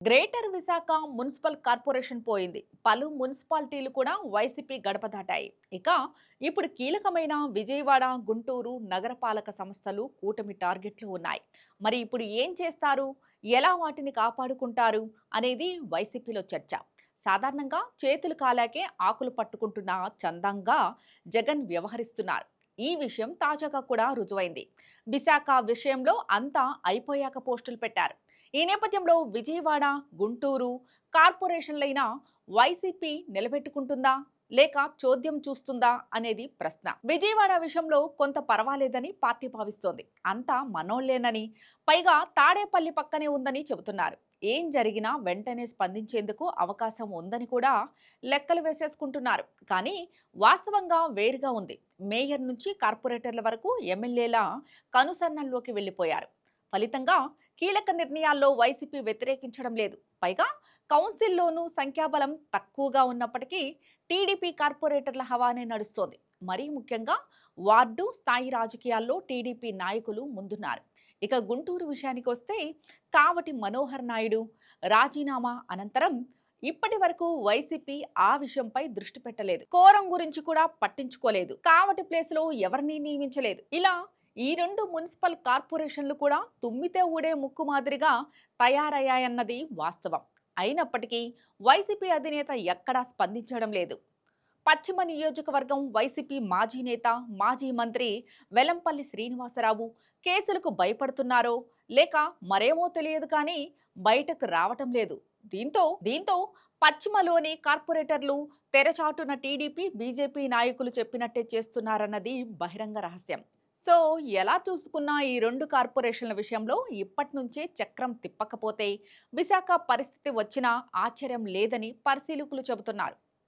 Greater Visakha municipal corporation పోయింది. పలు మున్సిపాలిటీలు కూడా వైసీపీ గడప దాటాయి. ఇక ఇప్పుడు కీలకమైన విజయవాడ గుంటూరు నగరపాలక సంస్థలు కూటమి టార్గెట్లు ఉన్నాయి. మరి ఇప్పుడు ఏం చేస్తారు? ఎలా వాటిని కాపాడుకుంటారు? అనేది వైసీపీలో చర్చ. సాధారణంగా చేతులు కాలాకే ఆకులు పట్టుకుంటున్న చందంగా జగన్ వ్యవహరిస్తున్నారు. ఈ విషయం తాజాగా కూడా రుజువైంది. విశాఖ విషయంలో అంతా అయిపోయాక పోస్టులు పెట్టారు. ఈ నేపథ్యంలో విజయవాడ గుంటూరు కార్పొరేషన్లైన వైసీపీ నిలబెట్టుకుంటుందా? లేక చోద్యం చూస్తుందా? అనేది ప్రశ్న. విజయవాడ విషయంలో కొంత పర్వాలేదని పార్టీ భావిస్తోంది. అంతా మనోళ్ళేనని పైగా తాడేపల్లి పక్కనే ఉందని చెబుతున్నారు. ఏం జరిగినా వెంటనే స్పందించేందుకు అవకాశం ఉందని కూడా లెక్కలు వేసేసుకుంటున్నారు. కానీ వాస్తవంగా వేరుగా ఉంది. మేయర్ నుంచి కార్పొరేటర్ల వరకు ఎమ్మెల్యేల కనుసన్నల్లోకి వెళ్ళిపోయారు. ఫలితంగా కీలక నిర్ణయాల్లో వైసీపీ వ్యతిరేకించడం లేదు. పైగా కౌన్సిల్లోనూ సంఖ్యాబలం తక్కువగా ఉన్నప్పటికీ టీడీపీ కార్పొరేటర్ల హవానే నడుస్తోంది. మరీ ముఖ్యంగా వార్డు స్థాయి రాజకీయాల్లో టీడీపీ నాయకులు ముందున్నారు. ఇక గుంటూరు విషయానికి వస్తే కావటి మనోహర్ నాయుడు రాజీనామా అనంతరం ఇప్పటి వరకు వైసీపీ ఆ విషయంపై దృష్టి పెట్టలేదు. కోరం గురించి కూడా పట్టించుకోలేదు. కావటి ప్లేస్లో ఎవరిని నియమించలేదు. ఇలా ఈ రెండు మున్సిపల్ కార్పొరేషన్లు కూడా తుమ్మితే ఊడే ముక్కు మాదిరిగా తయారయ్యాయన్నది వాస్తవం. అయినప్పటికీ వైసీపీ అధినేత ఎక్కడా స్పందించడం లేదు. పశ్చిమ నియోజకవర్గం వైసీపీ మాజీ నేత మాజీ మంత్రి వెలంపల్లి శ్రీనివాసరావు కేసులకు భయపడుతున్నారో లేక మరేమో తెలియదు కానీ బయటకు రావటం లేదు. దీంతో దీంతో పశ్చిమలోని కార్పొరేటర్లు తెరచాటున టీడీపీ బీజేపీ నాయకులు చెప్పినట్టే చేస్తున్నారన్నది బహిరంగ రహస్యం. సో ఎలా చూసుకున్నా ఈ రెండు కార్పొరేషన్ల విషయంలో ఇప్పటి నుంచే చక్రం తిప్పకపోతే విశాఖ పరిస్థితి వచ్చినా ఆశ్చర్యం లేదని పరిశీలకులు చెబుతున్నారు.